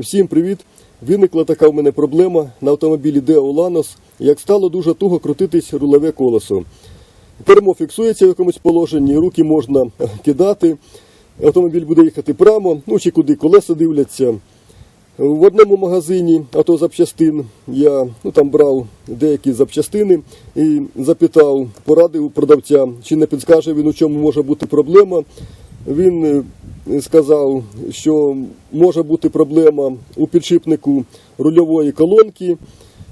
Всім привіт! Виникла така в мене проблема на автомобілі Deo Lanos, як стало дуже туго крутитись рулеве колесо. Кермо фіксується в якомусь положенні, руки можна кидати, автомобіль буде їхати прямо, ну чи куди колеса дивляться. В одному магазині автозапчастин я ну, там брав деякі запчастини і запитав, порадив продавця, чи не підскаже він, у чому може бути проблема. Він е, сказав, що може бути проблема у підшипнику рульової колонки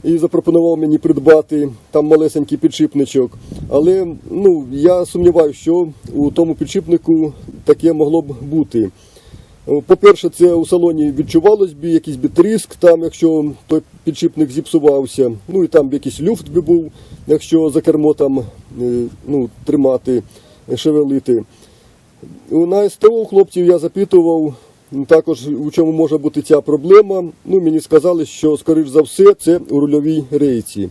і запропонував мені придбати там малесенький підшипничок. Але ну, я сумніваюся, що у тому підшипнику таке могло б бути. По-перше, це у салоні відчувалось би якийсь би тріск, там, якщо той підшипник зіпсувався, ну і там якийсь люфт би був, якщо за кермо там е, ну, тримати, шевелити. На СТО хлопців я запитував також, у чому може бути ця проблема. Ну, мені сказали, що, скоріш за все, це у рульовій рейці.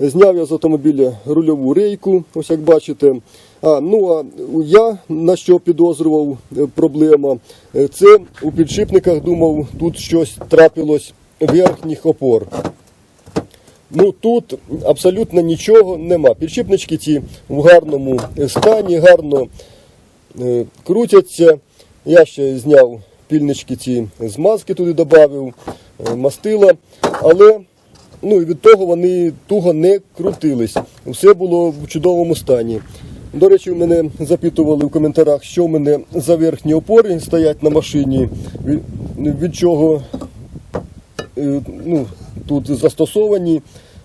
Зняв я з автомобіля рульову рейку, ось як бачите. А, ну а я на що підозрював е, проблема, е, це у підшипниках думав, тут щось трапилось верхніх опор. Ну тут абсолютно нічого нема. Підшипнички ці в гарному стані, гарно крутяться. Я ще зняв пільнички ці змазки туди додав, мастила, але ну, від того вони туго не крутились. Все було в чудовому стані. До речі, мене запитували в коментарях, що в мене за верхні опори стоять на машині, від, чого е, ну, тут застосовані.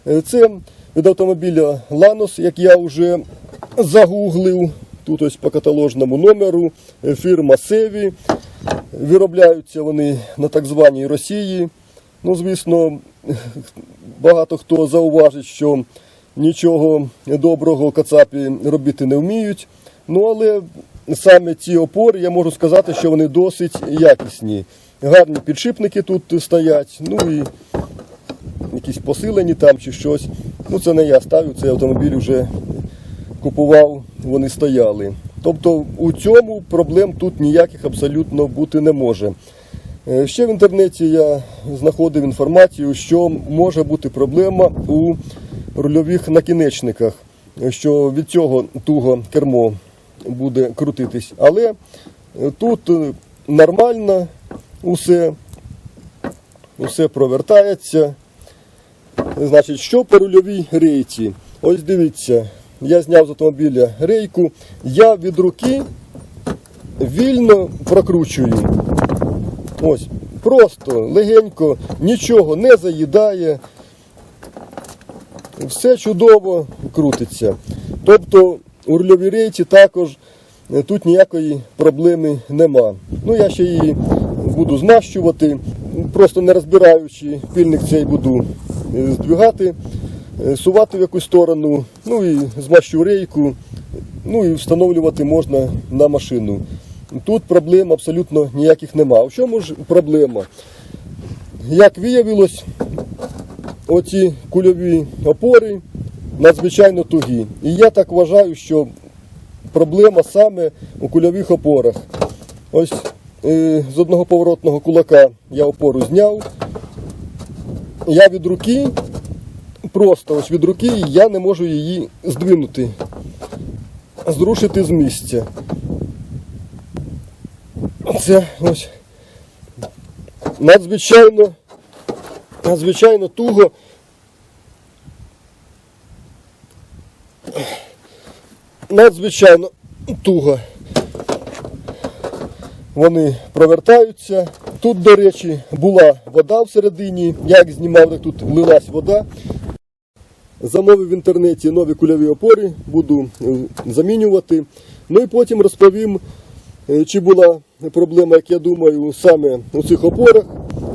Е, Це від автомобіля Lanos, як я вже загуглив. Тут ось по каталожному номеру е, фірма Севі. Виробляються вони на так званій Росії. Ну, звісно, багато хто зауважить, що нічого доброго кацапі робити не вміють. Ну, але саме ці опори, я можу сказати, що вони досить якісні. Гарні підшипники тут стоять, ну і якісь посилені там чи щось. Ну, це не я ставлю, цей автомобіль вже купував, вони стояли. Тобто у цьому проблем тут ніяких абсолютно бути не може. Е, Ще в інтернеті я знаходив інформацію, що може бути проблема у рульових накінечниках, що від цього туго кермо буде крутитись. Але е, тут е, нормально усе, усе провертається. Значить, що по рульовій рейці? Ось дивіться, я зняв з автомобіля рейку, я від руки вільно прокручую. Ось, просто легенько, нічого не заїдає, все чудово крутиться. Тобто у рульовій рейці також е, тут ніякої проблеми нема. Ну я ще її буду змащувати, просто не розбираючи, пільник цей буду е, здвигати, сувати в якусь сторону, ну і змащу рейку, ну і встановлювати можна на машину. Тут проблем абсолютно ніяких нема. В чому ж проблема? Як виявилось, оці кульові опори надзвичайно тугі. І я так вважаю, що проблема саме у кульових опорах. Ось е, з одного поворотного кулака я опору зняв. Я від руки, просто ось від руки я не можу її здвинути, зрушити з місця. Це ось надзвичайно, надзвичайно туго. Надзвичайно туго. Вони провертаються. Тут, до речі, була вода всередині. Як знімав, так тут лилась вода. Замовив в інтернеті нові кульові опори, буду е, замінювати. Ну і потім розповім, е, чи була проблема, як я думаю, саме у цих опорах,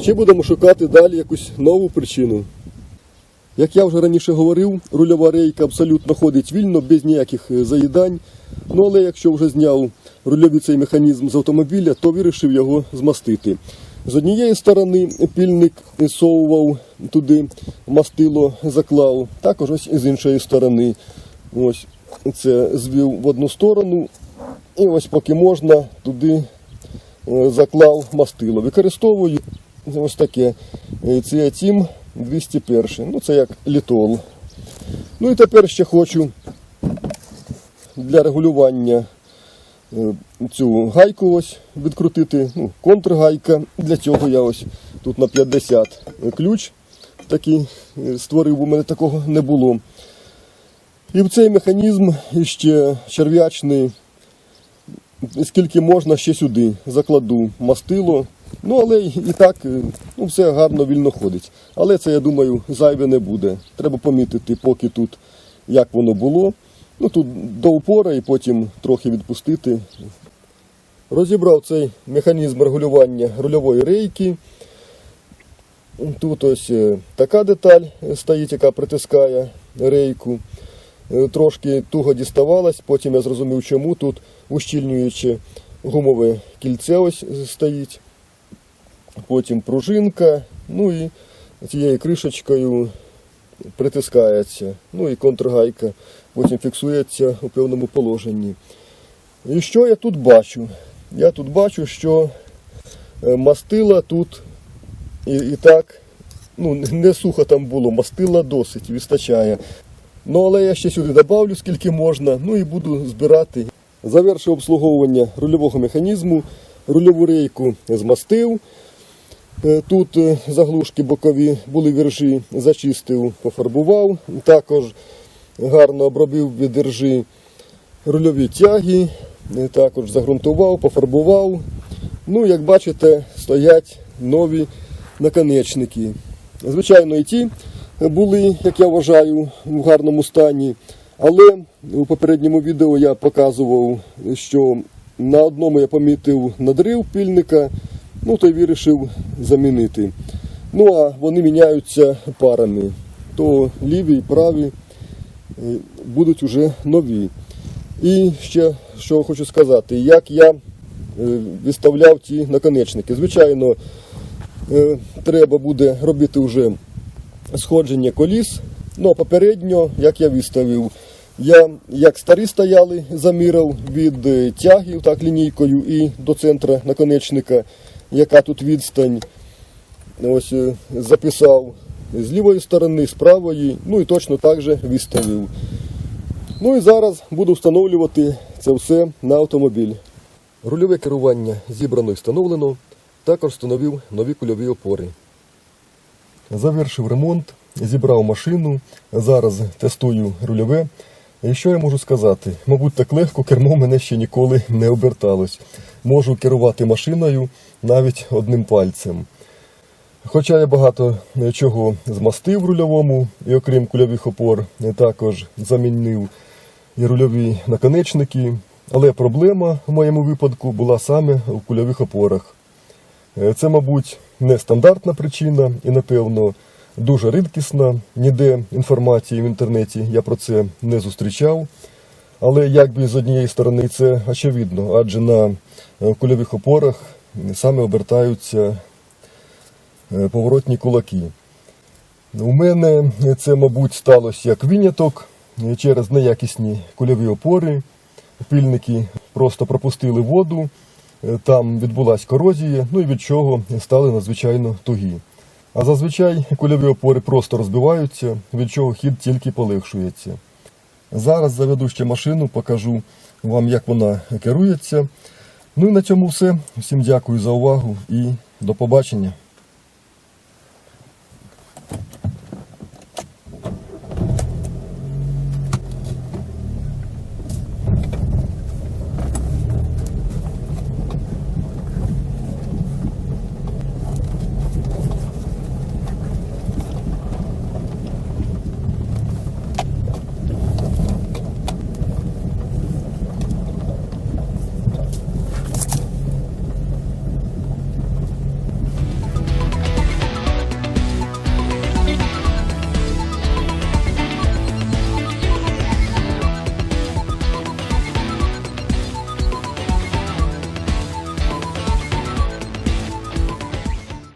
чи будемо шукати далі якусь нову причину. Як я вже раніше говорив, рульова рейка абсолютно ходить вільно, без ніяких е, заїдань. Ну але якщо вже зняв рульовий цей механізм з автомобіля, то вирішив його змастити. З однієї сторони пільник совував туди, мастило заклав, також ось з іншої сторони. Ось це звів в одну сторону. І ось поки можна, туди е, заклав мастило. Використовую ось таке. Е, Ціатім 201. Ну, це як літол. Ну і тепер ще хочу для регулювання е, цю гайку ось відкрутити, ну, контргайка. Для цього я ось тут на 50 ключ такий е, створив, у мене такого не було. І в цей механізм ще черв'ячний, скільки можна ще сюди закладу мастило. Ну, але і і так е, ну, все гарно вільно ходить. Але це, я думаю, зайве не буде. Треба помітити, поки тут як воно було. Ну тут до упора і потім трохи відпустити. Розібрав цей механізм регулювання рульової рейки. Тут ось е, така деталь стоїть, яка притискає рейку. Е, Трошки туго діставалась, потім я зрозумів, чому тут ущільнююче гумове кільце ось стоїть. Потім пружинка, ну і цією кришечкою притискається. Ну і контргайка потім фіксується у певному положенні. І що я тут бачу? Я тут бачу, що е, мастила тут і, і так, ну не сухо там було, мастила досить, вистачає. Ну але я ще сюди добавлю, скільки можна, ну і буду збирати. Завершив обслуговування рульового механізму, рульову рейку змастив. Е, Тут е, заглушки бокові були віржі, зачистив, пофарбував. Також гарно обробив від іржі рульові тяги, е, також загрунтував, пофарбував. Ну, як бачите, стоять нові наконечники. Звичайно, і ті були, як я вважаю, в гарному стані. Але у попередньому відео я показував, що на одному я помітив надрив пильника, ну то й вирішив замінити. Ну а вони міняються парами. То ліві і праві е, будуть уже нові. І ще що хочу сказати, як я е, відставляв ті наконечники. Звичайно, треба буде робити вже сходження коліс. Ну, попередньо, як я виставив, я як старі стояли, заміряв від е, тяги так, лінійкою і до центра наконечника, яка тут відстань. Ось е, записав з лівої сторони, з правої, ну і точно так же виставив. Ну і зараз буду встановлювати це все на автомобіль. Рульове керування зібрано і встановлено. Також встановив нові кульові опори. Завершив ремонт, зібрав машину, зараз тестую рульове. І що я можу сказати? Мабуть, так легко кермо мене ще ніколи не оберталось. Можу керувати машиною навіть одним пальцем. Хоча я багато чого змастив в рульовому, і окрім кульових опор, також замінив і рульові наконечники. Але проблема в моєму випадку була саме в кульових опорах. Е, Це, мабуть, не стандартна причина і, напевно, дуже рідкісна. Ніде інформації в інтернеті я про це не зустрічав. Але якби з однієї сторони це очевидно, адже на е, кульових опорах саме обертаються е, поворотні кулаки. У мене це, мабуть, сталося як виняток через неякісні кульові опори. Пильники просто пропустили воду, там відбулася корозія, ну і від чого стали надзвичайно тугі. А зазвичай кульові опори просто розбиваються, від чого хід тільки полегшується. Зараз заведу ще машину, покажу вам, як вона керується. Ну і на цьому все. Всім дякую за увагу і до побачення.